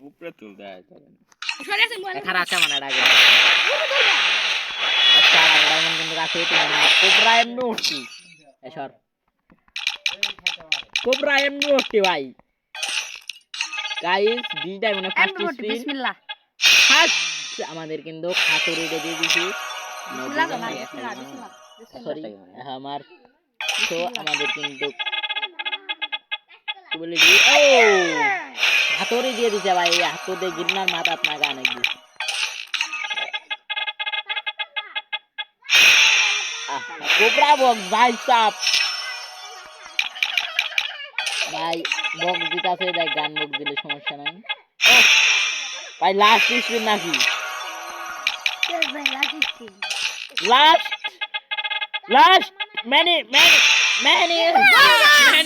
উপরে তুলতে হয় তবে সরে আসেন বলেন। খারাপ আছে মানে ডাকে আচ্ছা আমরা কিন্তু কাছে তুমি না কোবরা এমনি উঠছি। এসর কোবরা এমনি উঠছি ভাই। গাইস দুইটাই মানে ফার্স্ট এমরুট বিসমিল্লাহ। ফার্স্ট আমাদের কিন্তু খাতুরি দিয়ে দিয়েছি সরি আমার তো আমাদের কিন্তু কি বলি ও! হাতরে দিয়ে দিছে ভাই এই হাত গিন্নার মাথা আপনাকে অনেক দিয়েছে কোবরা বক, ভাই সাপ। ভাই, বক দিতাছে, দেখ, গান বক দিলে সমস্যা নাই। ভাই লাস্ট স্পিন নাকি? Last last many many many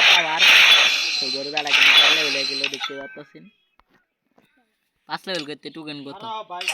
আবার। তো গরুদাটা কিন্তু চাললে বলে গেলে দেখতে পাচ্ছেন পাঁচ লেভেল করতে টুকেন বাইক